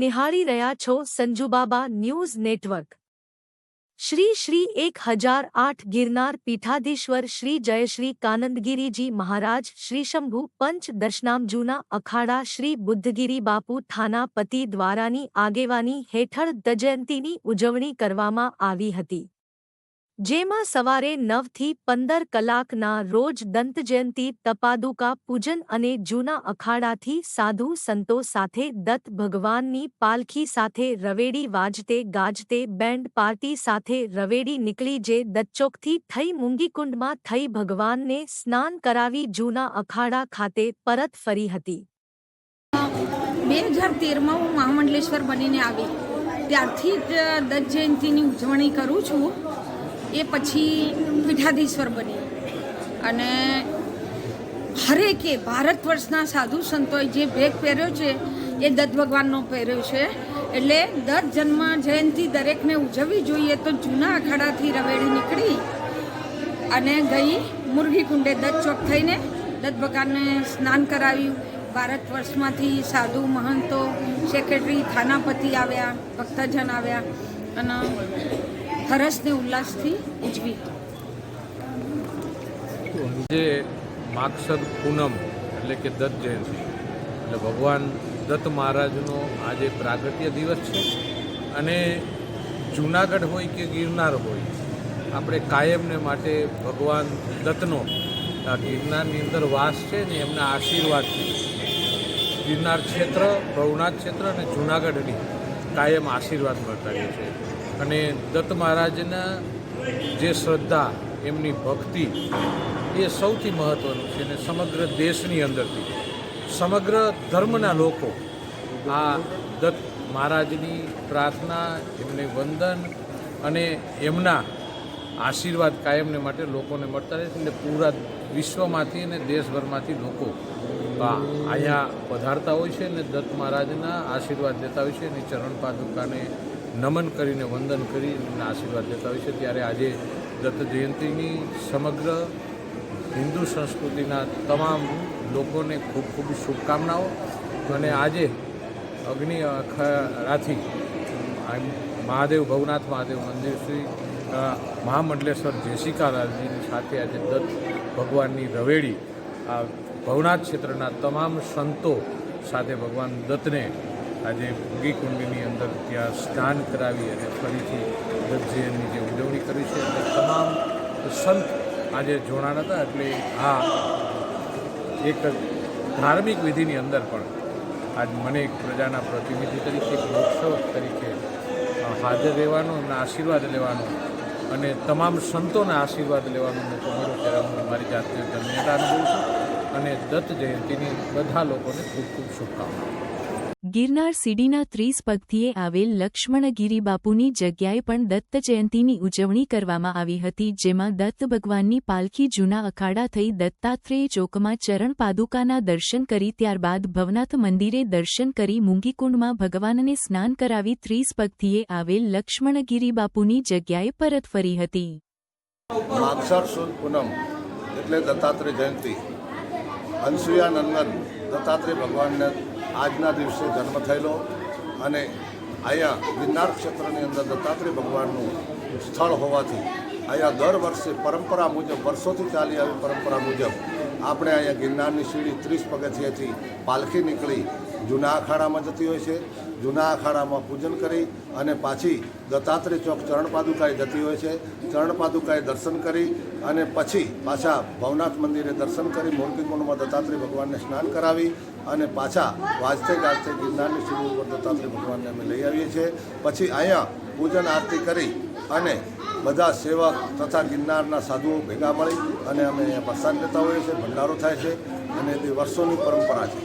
નિહાળી રહ્યા છો સંજુબાબા ન્યૂઝ નેટવર્ક. શ્રી શ્રી એક હજાર આઠ ગિરનાર પીઠાધીશ્વર શ્રી જયશ્રી કાનંદગીરીજી મહારાજ શ્રી શંભુ પંચ દર્શનામજુના અખાડા શ્રી બુદ્ધગીરી બાપુ થાનાપતિ દ્વારાની આગેવાની હેઠળ દજયંતીની ઉજવણી કરવામાં આવી હતી. જેમાં સવારે નવથી પંદર કલાકના રોજ દંતજયંતી, તપાદુકા, પૂજન અને જૂના અખાડાથી સાધુ સંતો સાથે દત્ત ભગવાનની પાલખી સાથે રવેડી વાજતે ગાજતે, બેન્ડ પાર્ટી સાથે રવેડી નીકળી જે દત્ચોકથી થઈ મૂંગીકુંડમાં થઈ ભગવાનને સ્નાન કરાવી જૂના અખાડા ખાતે પરત ફરી હતી. બે હજાર તેરમાં હું મહામંડલેશ્વર બનીને આવી, ત્યારથી જ દત્ત જયંતિની ઉજવણી કરું છું. એ પછી પીઠાધીશ્વર બની. અને હરેકે ભારત વર્ષના સાધુ સંતોએ જે ભેગ પહેર્યો છે, એ દત્ત ભગવાનનો પહેર્યો છે. એટલે દર જન્મ જયંતિ દરેકને ઉજવવી જોઈએ તો જૂના અખાડાથી રવેડી નીકળી અને ગઈ મુરગી કુંડે દત્ત ચોક થઈને દત્ત ભગવાનને સ્નાન કરાવ્યું. ભારત વર્ષમાંથી સાધુ મહંતો, સેક્રેટરી, થાનાપતિ આવ્યા, ભક્તજન આવ્યા અને હરસને ઉલ્લાસથી ઉજવી. જે માગસદ પૂનમ એટલે કે દત્ત જયંતિ, એટલે ભગવાન દત્ત મહારાજનો આજે પ્રાગટ્ય દિવસ છે. અને જૂનાગઢ હોય કે ગિરનાર હોય, આપણે કાયમને માટે ભગવાન દત્તનો ગિરનારની અંદર વાસ છે ને એમના આશીર્વાદથી ગિરનાર ક્ષેત્ર, ભવનાથ ક્ષેત્ર અને જૂનાગઢની કાયમ આશીર્વાદ મળતા રહે છે. અને દત્ત મહારાજના જે શ્રદ્ધા, એમની ભક્તિ, એ સૌથી મહત્ત્વનું છે અને સમગ્ર દેશની અંદરથી. સમગ્ર ધર્મના લોકો આ દત્ત મહારાજની પ્રાર્થના, એમને વંદન અને એમના આશીર્વાદ કાયમને માટે લોકોને મળતા રહે છે એટલે પૂરા વિશ્વમાંથી અને દેશભરમાંથી લોકો અહીંયા પધારતા હોય છે અને દત્ત મહારાજના આશીર્વાદ લેતા હોય છે એની ચરણ પાદુકાને નમન કરીને વંદન કરી આશીર્વાદ લેતા હોય છે. ત્યારે આજે દત્ત જયંતિની સમગ્ર હિન્દુ સંસ્કૃતિના તમામ લોકોને ખૂબ ખૂબ શુભકામનાઓ અને આજે અગ્નિ અખરાથી મહાદેવ, ભવનાથ મહાદેવ મંદિર શ્રી મહામંડલેશ્વર જેશિકાલાલજીની સાથે આજે દત્ત ભગવાનની રવેડી આ ભવનાથ ક્ષેત્રના તમામ સંતો સાથે ભગવાન દત્તને આજે ભૂગીકુંડની અંદર ત્યાં સ્નાન કરાવી અને ફરીથી દત્તજયંતની જે ઉજવણી કરી છે અને તમામ સંત આજે જોડાણ હતા એટલે આ એક ધાર્મિક વિધિની અંદર પણ આજ મને એક પ્રજાના પ્રતિનિધિ તરીકે, એક લોકસેવક તરીકે હાજર રહેવાનો અને આશીર્વાદ લેવાનો અને તમામ સંતોના આશીર્વાદ લેવાનો મોકો મળ્યો ત્યારે હું મારી જાતને ધન્યતા અનુભવું છું અને દત્ત જયંતિની બધા લોકોને ખૂબ ખૂબ શુભકામનાઓ. ગિરનાર સીડીના ત્રીસ પગથીએ આવેલ લક્ષ્મણગીરી બાપુની જગ્યાએ પણ દત્ત જયંતીની ઉજવણી કરવામાં આવી હતી, જેમાં દત્ત ભગવાનની પાલખી જૂના અખાડા થઈ દત્તાત્રેય ચોકમાં ચરણ પાદુકાના દર્શન કરી, ત્યારબાદ ભવનાથ મંદિરે દર્શન કરી મૂંગીકુંડમાં ભગવાનને સ્નાન કરાવી ત્રીસ પગથીએ આવેલ લક્ષ્મણગીરી બાપુની જગ્યાએ પરત ફરી હતી. દત્તાત્રેય જયંતી. અનસુયા નંદન દત્તાત્રેય ભગવાનને આજના દિવસે જન્મ થયેલો અને અહીંયા ગિરનાર ક્ષેત્રની અંદર દત્તાત્રેય ભગવાનનું સ્થળ હોવાથી અહીંયા દર વર્ષે પરંપરા મુજબ, વર્ષોથી ચાલી આવી પરંપરા મુજબ આપણે અહીંયા ગિરનારની સીડી ત્રીસ પગથિયેથી પાલખી નીકળી જૂના અખાડામાં જતી હોય છે. જૂના અખાડામાં પૂજન કરી અને પાછી દત્તાત્રેય ચોક ચરણ પાદુકાએ જતી હોય છે. ચરણ પાદુકાએ દર્શન કરી અને પછી પાછા ભવનાથ મંદિરે દર્શન કરી મૂર્તિકુંડમાં દત્તાત્રેય ભગવાનને સ્નાન કરાવી અને પાછા વાજતે ગાજતે ગિરનારની સીડી ઉપર દત્તાત્રેય ભગવાનને અમે લઈ આવીએ છીએ. પછી અહીંયા પૂજન આરતી કરી અને બધા સેવક તથા ગિરનારના સાધુઓ ભેગા મળી અને અમે પ્રસાદ લેતા હોઈએ છીએ, ભંડારો થાય છે અને તે વર્ષોની પરંપરા છે.